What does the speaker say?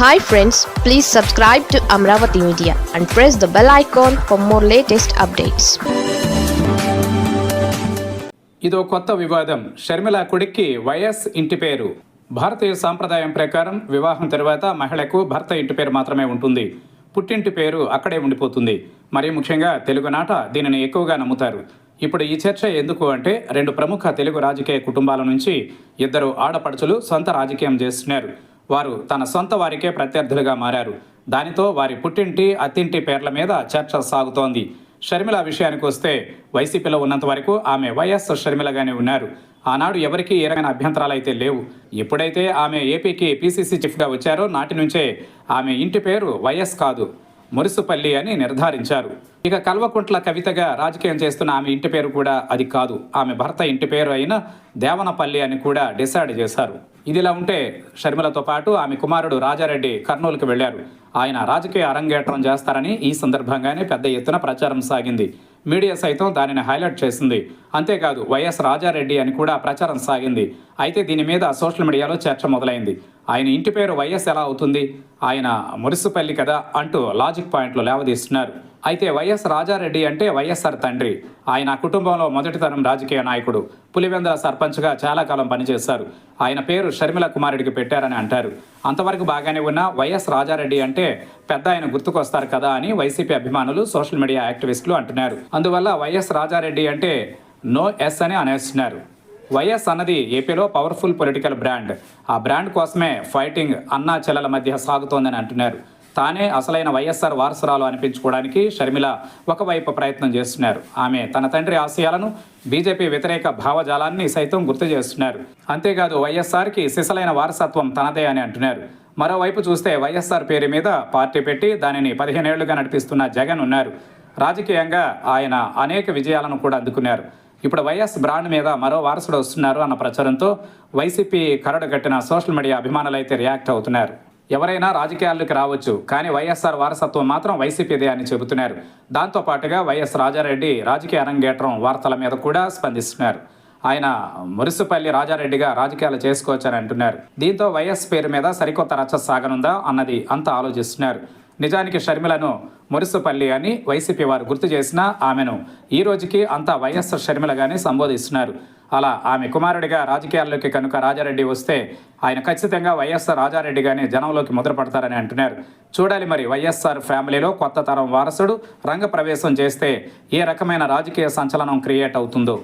Hi friends please subscribe to Amaravati media and press the bell icon for more latest updates ఇదో కొత్త వివాదం. షర్మిల కొడుక్కి YS ఇంటి పేరు. భారతీయ సాంప్రదాయం ప్రకారం వివాహం తర్వాత మహిళకు భర్త ఇంటి పేరు మాత్రమే ఉంటుంది. పుట్టింటి పేరు అక్కడే ఉండిపోతుంది. మరీ ముఖ్యంగా తెలుగునాట దీనిని ఎక్కువగా నమ్ముతారు. ఇప్పుడు ఈ చర్చ ఎందుకు అంటే రెండు ప్రముఖ తెలుగు రాజకీయ కుటుంబాల నుంచి ఇద్దరు ఆడపడుచులు సొంత రాజకీయం చేస్తున్నారు. వారు తన సొంత వారికే ప్రత్యర్థులుగా మారారు. దానితో వారి పుట్టింటి అత్తింటి పేర్ల మీద చర్చ సాగుతోంది. షర్మిల విషయానికి వస్తే వైసీపీలో ఉన్నంత వరకు ఆమె వైఎస్ షర్మిలగానే ఉన్నారు. ఆనాడు ఎవరికీ ఏ రకమైన అభ్యంతరాలు అయితే లేవు. ఎప్పుడైతే ఆమె ఏపీకి పీసీసీ చీఫ్గా వచ్చారో నాటి నుంచే ఆమె ఇంటి పేరు వైఎస్ కాదు. మురుసుపల్లి అని నిర్ధారించారు. ఇక కల్వకుంట్ల కవితగా రాజకీయం చేస్తున్న ఆమె ఇంటి పేరు కూడా అది కాదు. ఆమె భర్త ఇంటి పేరు అయిన దేవనపల్లి అని కూడా డిసైడ్ చేశారు. ఇదిలా ఉంటే షర్మిలతో పాటు ఆమె కుమారుడు రాజారెడ్డి కర్నూలుకు వెళ్ళారు ఆయన రాజకీయ అరంగేట్రం చేస్తారని ఈ సందర్భంగానే పెద్ద ఎత్తున ప్రచారం సాగింది. మీడియా సైతం దానిని హైలైట్ చేసింది. అంతేకాదు వైఎస్ రాజారెడ్డి అని కూడా ప్రచారం సాగింది. అయితే దీని మీద సోషల్ మీడియాలో చర్చ మొదలైంది. ఆయన ఇంటి పేరు వైఎస్ ఎలా అవుతుంది? ఆయన మురిసిపల్లి కదా అంటూ లాజిక్ పాయింట్లు లేవదీస్తున్నారు. అయితే వైఎస్ రాజారెడ్డి అంటే వైఎస్ఆర్ తండ్రి. ఆయన కుటుంబంలో మొదటి తరం రాజకీయ నాయకుడు. పులివెందుల సర్పంచ్గా చాలా కాలం పనిచేశారు. ఆయన పేరు షర్మిల కుమారుడికి పెట్టారని అంటారు. అంతవరకు బాగానే ఉన్న వైఎస్ రాజారెడ్డి అంటే పెద్ద ఆయన గుర్తుకొస్తారు కదా అని వైసీపీ అభిమానులు సోషల్ మీడియా యాక్టివిస్టులు అంటున్నారు. అందువల్ల వైఎస్ రాజారెడ్డి అంటే నో ఎస్ అని అనేస్తున్నారు. వైఎస్ అన్నది ఏపీలో పవర్ఫుల్ పొలిటికల్ బ్రాండ్. ఆ బ్రాండ్ కోసమే ఫైటింగ్ అన్నా చెల్లెల మధ్య సాగుతోందని అంటున్నారు. తానే అసలైన వైఎస్ఆర్ వారసురాలు అనిపించుకోవడానికి షర్మిల ఒకవైపు ప్రయత్నం చేస్తున్నారు. ఆమె తన తండ్రి ఆశయాలను బీజేపీ వ్యతిరేక భావజాలాన్ని సైతం గుర్తు చేస్తున్నారు. అంతేకాదు వైఎస్ఆర్కి సిసలైన వారసత్వం తనదే అని అంటున్నారు. మరోవైపు చూస్తే వైఎస్ఆర్ పేరు మీద పార్టీ పెట్టి దానిని పదిహేనేళ్ళుగా నడిపిస్తున్న జగన్ ఉన్నారు. రాజకీయంగా ఆయన అనేక విజయాలను కూడా అందుకున్నారు. ఇప్పుడు వైఎస్ బ్రాండ్ మీద మరో వారసుడు వస్తున్నారు అన్న ప్రచారంతో వైసీపీ కరడు కట్టిన సోషల్ మీడియా అభిమానులైతే రియాక్ట్ అవుతున్నారు. ఎవరైనా రాజకీయాల్లోకి రావచ్చు కానీ వైఎస్ఆర్ వారసత్వం మాత్రం వైసీపీదే అని చెబుతున్నారు. దాంతో పాటుగా వైఎస్ రాజారెడ్డి రాజకీయ అరంగేట్రం వార్తల మీద కూడా స్పందిస్తున్నారు. ఆయన మురిసిపల్లి రాజారెడ్డిగా రాజకీయాలు చేసుకోవచ్చని అంటున్నారు. దీంతో వైఎస్ పేరు మీద సరికొత్త రచ్చ సాగనుందా అన్నది అంతా ఆలోచిస్తున్నారు. నిజానికి షర్మిలను మురుసుపల్లి అని వైసీపీ వారు గుర్తు చేసినా ఆమెను ఈ రోజుకి అంతా వైఎస్ షర్మిలగానే సంబోధిస్తున్నారు. అలా ఆమె కుమారుడిగా రాజకీయాల్లోకి కనుక రాజారెడ్డి వస్తే ఆయన ఖచ్చితంగా వైఎస్ఆర్ రాజారెడ్డిగానే జనంలోకి ముద్రపడతారని అంటున్నారు. చూడాలి మరి వైఎస్ఆర్ ఫ్యామిలీలో కొత్త తరం వారసుడు రంగప్రవేశం చేస్తే ఏ రకమైన రాజకీయ సంచలనం క్రియేట్ అవుతుందో.